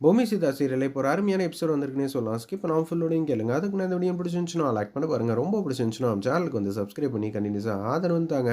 பூமி சீதா சீரியல் இப்போ ஒரு அருமையான எபிசோட் வந்திருக்குன்னே சொல்லலாம். ஸ்கிப் பண்ணாமல் ஃபுல்லோடையும் கேளுங்க. அதுக்கு நான் இந்த வீடியோ பிடிச்சிருந்துச்சுன்னா லைக் பண்ண பாருங்கள் ரொம்ப பிடிச்சிருந்துச்சுன்னா சேனலுக்கு வந்து சப்ஸ்கிரைப் பண்ணி கண்டினியூஸாக ஆதரவு தாங்க.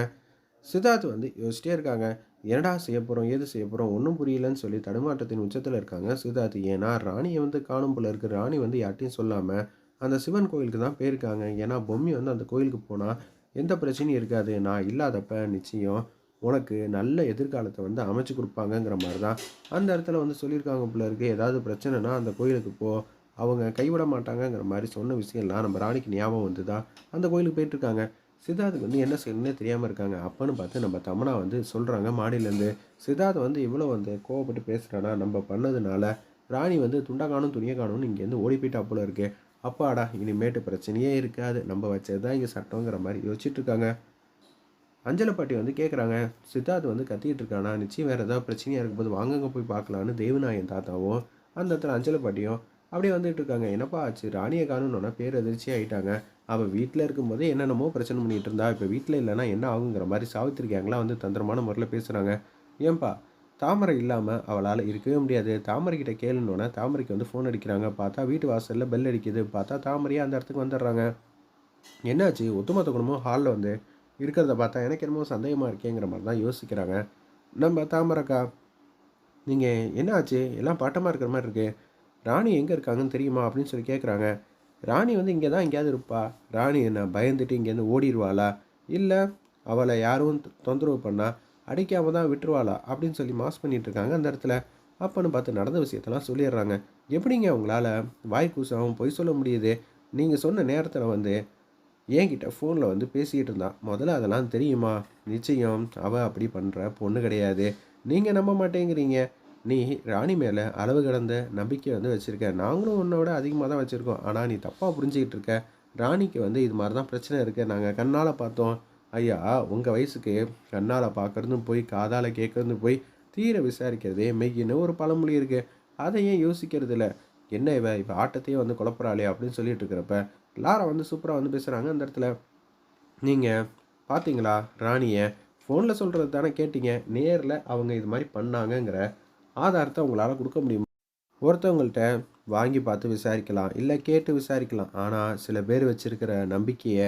சித்தார்த் வந்து யோசிச்சிட்டே இருக்காங்க. என்னடா செய்ய போகிறோம் ஏது செய்ய போகிறோம் ஒன்றும் புரியலன்னு சொல்லி தடுமாற்றத்தின் உச்சத்தில் இருக்காங்க. சித்தார்த் ஏன்னா ராணியை வந்து காணும் போல இருக்கு. ராணி வந்து யார்ட்டையும் சொல்லாமல் அந்த சிவன் கோயிலுக்கு தான் போயிருக்காங்க. ஏன்னா பொம்மி வந்து அந்த கோயிலுக்கு போனால் எந்த பிரச்சனையும் இருக்காது. நான் இல்லாதப்ப நிச்சயம் உனக்கு நல்ல எதிர்காலத்தை வந்து அமைச்சு கொடுப்பாங்கங்கிற மாதிரி தான் அந்த இடத்துல வந்து சொல்லியிருக்காங்க போல இருக்குது ஏதாவது பிரச்சனைனா அந்த கோயிலுக்கு போ. அவங்க கைவிட மாட்டாங்கங்கிற மாதிரி சொன்ன விஷயம்லாம் நம்ம ராணிக்கு ஞாபகம் வந்து தான் அந்த கோயிலுக்கு போயிட்டுருக்காங்க சித்தார்த்துக்கு வந்து என்ன செய்யணும்னே தெரியாமல் இருக்காங்க. அப்பன்னு பார்த்து நம்ம தமனா வந்து சொல்கிறாங்க மாடியிலேருந்து. சித்தார்த் வந்து இவ்வளோ வந்து கோவப்பட்டு பேசுகிறானா நம்ம பண்ணதுனால ராணி வந்து துண்டா காணும் துணியை காணும்னு இங்கேருந்து ஓடி போயிட்டா போல இருக்கு. அப்பாடா இனிமேட்டு பிரச்சனையே இருக்காது. நம்ம வச்சது தான் இங்கே சட்டங்கிற மாதிரி யோசிச்சுட்டு இருக்காங்க. அஞ்சலை பாட்டி வந்து கேட்குறாங்க சித்தார்த் வந்து கத்திக்கிட்டு இருக்கானா? நிச்சயம் வேறு ஏதாவது பிரச்சனையாக இருக்கும்போது வாங்கங்க போய் பார்க்கலான்னு தேவநாயன் தாத்தாவும் அந்த இடத்துல அஞ்சலை பாட்டியும் அப்படியே வந்துட்டு இருக்காங்க. என்னப்பா ஆச்சு? ராணியை காணுன்னா பேர் அதிர்ச்சி ஆகிட்டாங்க அவள் வீட்டில் இருக்கும்போதே என்னென்னமோ பிரச்சனை பண்ணிகிட்டு இருந்தா. இப்போ வீட்டில் இல்லைன்னா என்ன ஆகுங்கிற மாதிரி சாவித்திருக்கியாங்களாம் வந்து தந்திரமான முறையில் பேசுகிறாங்க ஏன்பா? தாமரை இல்லாமல் அவளால் இருக்கவே முடியாது. தாமரை கிட்ட கேளுன்னொன்னே தாமரைக்கு வந்து ஃபோன் அடிக்கிறாங்க. பார்த்தா வீட்டு வாசலில் பெல் அடிக்குது. பார்த்தா தாமரையே அந்த இடத்துக்கு வந்துடுறாங்க. என்னாச்சு? ஒத்துமொத்த குடும்பம் ஹாலில் வந்து இருக்கிறத பார்த்தா எனக்கு என்னமோ சந்தேகமாக இருக்கேங்கிற மாதிரி தான் யோசிக்கிறாங்க. நம்ம தாமரைக்கா நீங்கள் என்னாச்சு எல்லாம் பாட்டமாக இருக்கிற மாதிரி இருக்குது ராணி எங்கே இருக்காங்கன்னு தெரியுமா? அப்படின்னு சொல்லி கேட்குறாங்க ராணி வந்து இங்கே தான் எங்கேயாவது இருப்பா? ராணி என்ன பயந்துட்டு இங்கேருந்து ஓடிடுவாளா? இல்லை அவளை யாரும் தொந்தரவு பண்ணால் அடிக்காமல் தான் விட்டுருவாளா? அப்படின்னு சொல்லி மாஸ் பண்ணிட்டு இருக்காங்க அந்த இடத்துல. அப்பன்னு பார்த்து நடந்த விஷயத்தெல்லாம் சொல்லிடுறாங்க. எப்படிங்க உங்களால்? வாய் கூசாமல் பொய் சொல்ல முடியுது. நீங்கள் சொன்ன நேரத்தில் வந்து என்கிட்ட ஃபோனில் வந்து பேசிக்கிட்டு இருந்தான் முதல்ல அதெல்லாம் தெரியுமா? நிச்சயம் அவள் அப்படி பண்ணுற பொண்ணு கிடையாது. நீங்கள் நம்ப மாட்டேங்கிறீங்க. நீ ராணி மேலே அளவு கடந்த நம்பிக்கை வந்து வச்சுருக்க. நாங்களும் உன்னோட அதிகமாக தான் வச்சுருக்கோம். ஆனால் நீ தப்பாக புரிஞ்சுக்கிட்டு இருக்க. ராணிக்கு வந்து இது மாதிரி தான் பிரச்சனை இருக்குது நாங்கள் கண்ணால் பார்த்தோம். ஐயா உங்கள் வயசுக்கு கண்ணால் பார்க்கறதும் போய் காதால் கேட்குறதும் போய் தீர விசாரிக்கிறதே மெய்யின்னு ஒரு பழமொழி இருக்குது அதை ஏன் யோசிக்கிறது இல்லை என்ன இவ இவ ஆட்டத்தையே வந்து குழப்பறாளே அப்படின்னு சொல்லிட்டு இருக்கிறப்ப லாரா வந்து சூப்பராக வந்து பேசுகிறாங்க அந்த இடத்துல நீங்கள் பார்த்தீங்களா ராணியை? ஃபோனில் சொல்கிறது தானே கேட்டீங்க. நேரில் அவங்க இது மாதிரி பண்ணாங்கங்கிற ஆதாரத்தை உங்களால் கொடுக்க முடியுமா? ஒருத்தவங்கள்ட்ட வாங்கி பார்த்து விசாரிக்கலாம் இல்லை கேட்டு விசாரிக்கலாம். ஆனால் சில பேர் வச்சுருக்கிற நம்பிக்கையை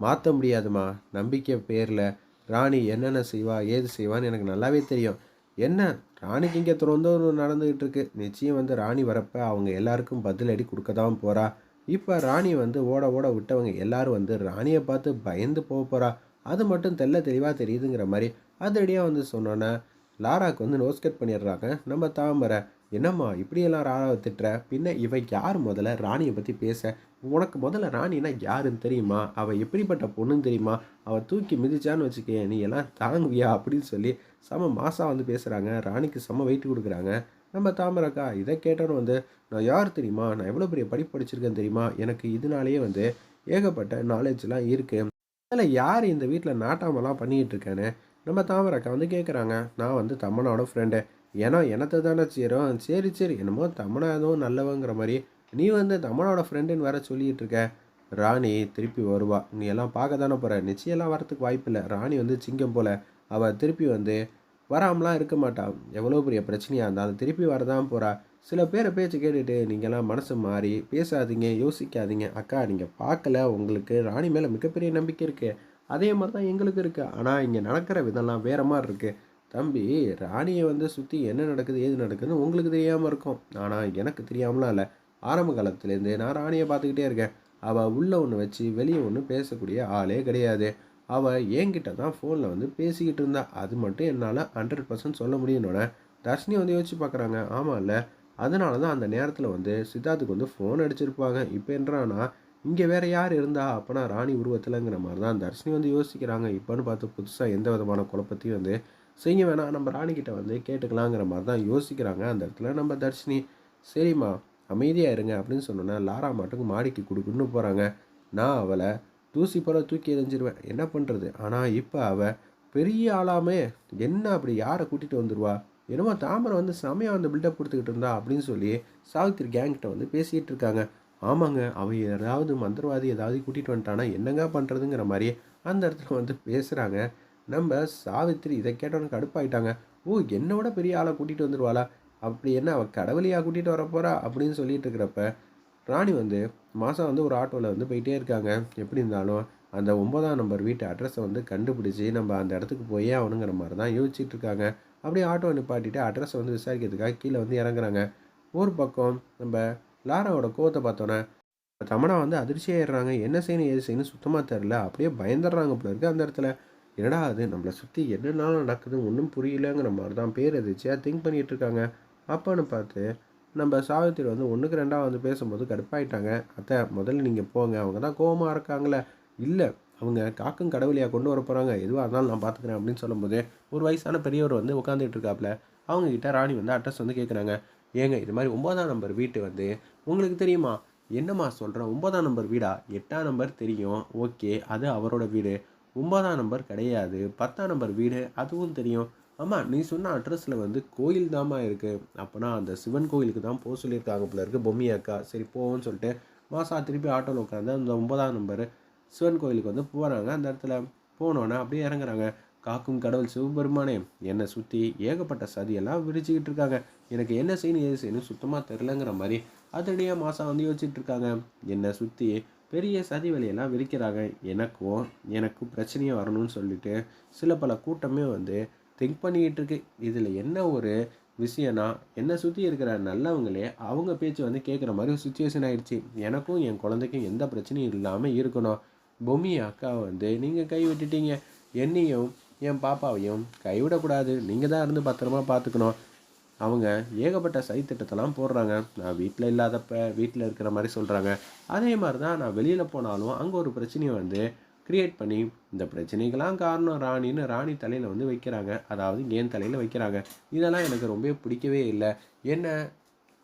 மாற்ற முடியாதுமா? நம்பிக்கை பேரில் ராணி என்னென்ன செய்வா ஏது செய்வான்னு எனக்கு நல்லாவே தெரியும். என்ன? ராணிக்கு இங்கே தொடர்ந்து நடந்துக்கிட்டு இருக்கு. நிச்சயம் வந்து ராணி வரப்போ அவங்க எல்லாருக்கும் பதிலடி கொடுக்க தான் போகிறா இப்போ ராணி வந்து ஓட ஓட விட்டவங்க எல்லாரும் வந்து ராணியை பார்த்து பயந்து போக போகிறா அது மட்டும் தெல்ல தெளிவாக தெரியுதுங்கிற மாதிரி அதடியாக வந்து சொன்னோன்னே லாராக்கு வந்து நோஸ் கட் பண்ணிடுறாங்க. நம்ம தாமரை என்னம்மா இப்படியெல்லாம் ராணாவை திட்டுற? பின்ன இவ யார் முதல்ல? ராணியை பற்றி பேச. உனக்கு முதல்ல ராணினா யாருன்னு தெரியுமா? அவள் எப்படிப்பட்ட பொண்ணுன்னு தெரியுமா? அவள் தூக்கி மிதிச்சான்னு வச்சுக்கே நீ எல்லாம் தாங்குவியா? அப்படின்னு சொல்லி செம மாசா வந்து பேசுகிறாங்க ராணிக்கு செம வெயிட் கொடுக்குறாங்க. நம்ம தாமரக்கா இதை கேட்டோன்னு வந்து நான் யார் தெரியுமா? நான் எவ்வளோ பெரிய படிப்பு படிச்சிருக்கேன் தெரியுமா? எனக்கு இதனாலேயே வந்து ஏகப்பட்ட நாலேஜ்லாம் இருக்குது அதில் யார் இந்த வீட்டில் நாட்டாமலாம் பண்ணிக்கிட்டு இருக்கேன்னு நம்ம தாமரக்கா வந்து கேட்குறாங்க நான் வந்து தம்மனோட ஃப்ரெண்டு ஏன்னா எனத்தை தானே சேரும் சரி சரி. என்னமோ தம்மனா எதுவும் நல்லவங்கிற மாதிரி நீ வந்து தமிழோட ஃப்ரெண்டுன்னு வேற சொல்லிகிட்டு இருக்க. ராணி திருப்பி வருவா. நீ எல்லாம் பார்க்க தானே போகிற நிச்சயம்லாம் வரத்துக்கு வாய்ப்பில்லை ராணி வந்து சிங்கம் போல். அவள் திருப்பி வந்து வராமலாம் இருக்க மாட்டான் எவ்வளோ பெரிய பிரச்சனையாக இருந்தாலும் திருப்பி வரதான் போகிறா சில பேரை பேச்சு கேட்டுட்டு நீங்கள்லாம் மனசு மாறி பேசாதீங்க யோசிக்காதீங்க. அக்கா நீங்கள் பார்க்கல உங்களுக்கு ராணி மேலே மிகப்பெரிய நம்பிக்கை இருக்குது அதே மாதிரி தான் எங்களுக்கு இருக்குது ஆனால் இங்கே நடக்கிற விதம்லாம் வேறு மாதிரி இருக்குது தம்பி ராணியை வந்து சுற்றி என்ன நடக்குது ஏது நடக்குதுன்னு உங்களுக்கு தெரியாமல் இருக்கும். ஆனால் எனக்கு தெரியாமலாம் இல்லை. ஆரம்ப காலத்துலேருந்து நான் ராணியை பார்த்துக்கிட்டே இருக்கேன். அவள் உள்ளே ஒன்று வச்சு வெளியே ஒன்று பேசக்கூடிய ஆளே கிடையாது. அவள் என்கிட்ட தான் ஃபோனில் வந்து பேசிக்கிட்டு இருந்தா. அது மட்டும் என்னால் ஹண்ட்ரட் பர்சன்ட் சொல்ல முடியும்னோட தர்ஷினி வந்து யோசிச்சு பார்க்குறாங்க. ஆமாம் இல்லை அதனால தான் அந்த நேரத்தில் வந்து சித்தார்த்துக்கு வந்து ஃபோன் அடிச்சிருப்பாங்க. இப்போ என்றானா இங்கே வேறு யார் இருந்தா அப்போனா ராணி உருவத்தில்ங்கிற மாதிரி தான் தர்ஷினி வந்து யோசிக்கிறாங்க. இப்போன்னு பார்த்து புதுசாக எந்த விதமான குழப்பத்தையும் வந்து செய்ய வேணாம். நம்ம ராணிக்கிட்ட வந்து கேட்டுக்கலாங்கிற மாதிரி தான் யோசிக்கிறாங்க அந்த இடத்துல. நம்ம தர்ஷினி சரிம்மா அமைதியாக இருங்க அப்படின்னு சொன்னோன்னா லாரா மாட்டுக்கு மாடிக்கு கொடுக்குன்னு போகிறாங்க நான் அவளை தூசி போல தூக்கி எறிஞ்சிருவேன். என்ன பண்ணுறது ஆனால் இப்போ அவள் பெரிய ஆளாமே. என்ன அப்படி யாரை கூட்டிகிட்டு வந்துடுவா என்னமோ தாமரை வந்து செமையாக வந்து பில்டப் கொடுத்துக்கிட்டு இருந்தா அப்படின்னு சொல்லி சாவித்திரி கேங்கிட்ட வந்து பேசிகிட்டு இருக்காங்க. ஆமாங்க அவ ஏதாவது மந்திரவாதி ஏதாவது கூட்டிகிட்டு வந்துட்டானா என்னங்க பண்ணுறதுங்கிற மாதிரி அந்த இடத்துல வந்து பேசுகிறாங்க நம்ம சாவித்திரி இதை கேட்டவனுக்கு கடுப்பாயிட்டாங்க. ஓ என்னை விட பெரிய ஆளை கூட்டிகிட்டு வந்துடுவாளா அப்படி என்ன அவள் கடவுளையா கூட்டிகிட்டு வரப்போறா அப்படின்னு சொல்லிட்டு இருக்கிறப்ப ராணி வந்து மாதம் வந்து ஒரு ஆட்டோவில் வந்து போயிட்டே இருக்காங்க. எப்படி இருந்தாலும் அந்த ஒன்பதாம் நம்பர் வீட்டு அட்ரஸை வந்து கண்டுபிடிச்சி நம்ம அந்த இடத்துக்கு போயே ஆகணுங்கிற மாதிரி தான் யோசிச்சுட்டு இருக்காங்க. அப்படியே ஆட்டோ நிப்பாட்டிட்டு அட்ரஸை வந்து விசாரிக்கிறதுக்காக கீழே வந்து இறங்குறாங்க. ஒரு பக்கம் நம்ம லாராவோட கோவத்தை பார்த்தோன்னே தமனா வந்து அதிர்ச்சியாயிடுறாங்க என்ன செய்யணும் ஏது செய்யணும் சுத்தமாக தெரில அப்படியே பயந்துடுறாங்க போல இருக்குது அந்த இடத்துல. என்னடா அது? நம்மளை சுற்றி என்னென்னாலும் நடக்குது? ஒன்றும் புரியலங்கிற மாதிரி தான் பேர் எதிர்ச்சியாக திங்க் பண்ணிகிட்டு இருக்காங்க. அப்போன்னு பார்த்து நம்ம சாவித்திரி வந்து ஒன்றுக்கு ரெண்டாக வந்து பேசும்போது கடுப்பாயிட்டாங்க. அத்தை முதல்ல நீங்கள் போங்க. அவங்க தான் கோவமாக இருக்காங்களே. இல்லை அவங்க காக்கும் கடவுளையாக கொண்டு வர போகிறாங்க எதுவாக இருந்தாலும் நான் பார்த்துக்கிறேன் அப்படின்னு சொல்லும்போது ஒரு வயசான பெரியவர் வந்து உட்காந்துட்டு இருக்காப்புல அவங்கக்கிட்ட ராணி வந்து அட்ரஸ் வந்து கேட்குறாங்க ஏங்க இது மாதிரி ஒம்பதாம் நம்பர் வீட்டு வந்து உங்களுக்கு தெரியுமா? என்னம்மா சொல்கிறேன் ஒம்பதாம் நம்பர் வீடா? எட்டாம் நம்பர் தெரியும். ஓகே அது அவரோட வீடு. ஒன்பதாம் நம்பர் கிடையாது. பத்தாம் நம்பர் வீடு அதுவும் தெரியும். ஆமாம் நீ சொன்ன அட்ரஸில் வந்து கோயில் தாம்மா இருக்குது அப்போனா அந்த சிவன் கோயிலுக்கு தான் போக சொல்லியிருக்காங்க போல இருக்குது பொம்மியாக்கா. சரி போவோம்னு சொல்லிட்டு மாசா திருப்பி ஆட்டோவில் உட்காந்து அந்த ஒன்பதாம் நம்பர் சிவன் கோயிலுக்கு வந்து போகிறாங்க அந்த இடத்துல போனோன்னா அப்படியே இறங்குறாங்க. காக்கும் கடவுள் சிவபெருமானே என்னை சுற்றி ஏகப்பட்ட சதியெல்லாம் விரிச்சுக்கிட்டு இருக்காங்க. எனக்கு என்ன செய்யணும் ஏது செய்யணும் சுத்தமாக தெரிலங்கிற மாதிரி அதிரடியாக மாதம் வந்து யோசிச்சுட்டு இருக்காங்க. என்னை சுற்றி பெரிய சதி வழியெல்லாம் விரிக்கிறாங்க. எனக்கும் எனக்கும் பிரச்சனையே வரணும்னு சொல்லிட்டு சில பல கூட்டமே வந்து திங்க் பண்ணிக்கிட்டு இருக்கு. இதில் என்ன ஒரு விஷயம்னா என்னை சுற்றி இருக்கிற நல்லவங்களே அவங்க பேச்சு வந்து கேட்குற மாதிரி ஒரு சுச்சுவேஷன் ஆகிடுச்சு எனக்கும் என் குழந்தைக்கும் எந்த பிரச்சனையும் இல்லாமல் இருக்கணும். பொம்மி அக்காவை வந்து நீங்கள் கை விட்டுட்டீங்க. என்னையும் என் பாப்பாவையும் கைவிடக்கூடாது நீங்கள் தான் இருந்து பத்திரமா பார்த்துக்கணும் அவங்க ஏகப்பட்ட சைத்திட்டத்தெல்லாம் போடுறாங்க. நான் வீட்டில் இல்லாதப்ப வீட்டில் இருக்கிற மாதிரி சொல்கிறாங்க அதே மாதிரி தான் நான் வெளியில் போனாலும் அங்கே ஒரு பிரச்சனையை வந்து க்ரியேட் பண்ணி இந்த பிரச்சனைக்கெல்லாம் காரணம் ராணின்னு ராணி தலையில் வந்து வைக்கிறாங்க. அதாவது ஏன் தலையில் வைக்கிறாங்க. இதெல்லாம் எனக்கு ரொம்ப பிடிக்கவே இல்லை. என்ன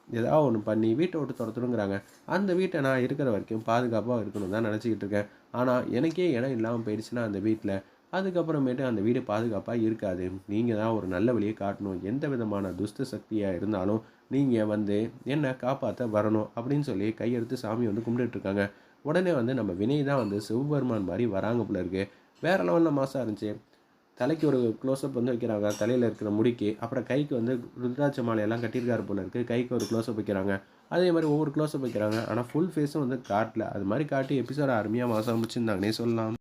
ஏதாவது ஒன்று பண்ணி வீட்டை விட்டு துரத்துணுங்கிறாங்க. அந்த வீட்டை நான் இருக்கிற வரைக்கும் பாதுகாப்பாக இருக்கணும் தான் நினச்சிக்கிட்டு இருக்கேன். ஆனால் எனக்கே இடம் இல்லாமல் போயிடுச்சுன்னா அந்த வீட்டில் அதுக்கப்புறமேட்டு அந்த வீடு பாதுகாப்பாக இருக்காது. நீங்கள் தான் ஒரு நல்ல வழியை காட்டணும். எந்த விதமான துஷ்ட சக்தியாக இருந்தாலும் நீங்கள் வந்து என்னை காப்பாற்ற வரணும் அப்படின்னு சொல்லி கையெடுத்து சாமி வந்து கும்பிட்டுட்ருக்காங்க உடனே வந்து நம்ம வினய் தான் வந்து சிவபெருமான் மாதிரி வராங்க போல இருக்குது வேறு லெவலில் மாதம் இருந்துச்சு. தலைக்கு ஒரு க்ளோஸ்அப் வந்து வைக்கிறாங்க தலையில் இருக்கிற முடிக்கு. அப்புறம் கைக்கு வந்து ருத்ராட்ச மாலையெல்லாம் கட்டியிருக்காரு போல இருக்குது கைக்கு ஒரு க்ளோஸ்அப் வைக்கிறாங்க. அதே மாதிரி ஒவ்வொரு க்ளோஸ்அப் வைக்கிறாங்க. ஆனால் ஃபுல் ஃபேஸும் வந்து காட்டல. அது மாதிரி காட்டி எபிசோட அருமையாக மாதம் முடிச்சிருந்தாங்கன்னே சொல்லலாம்.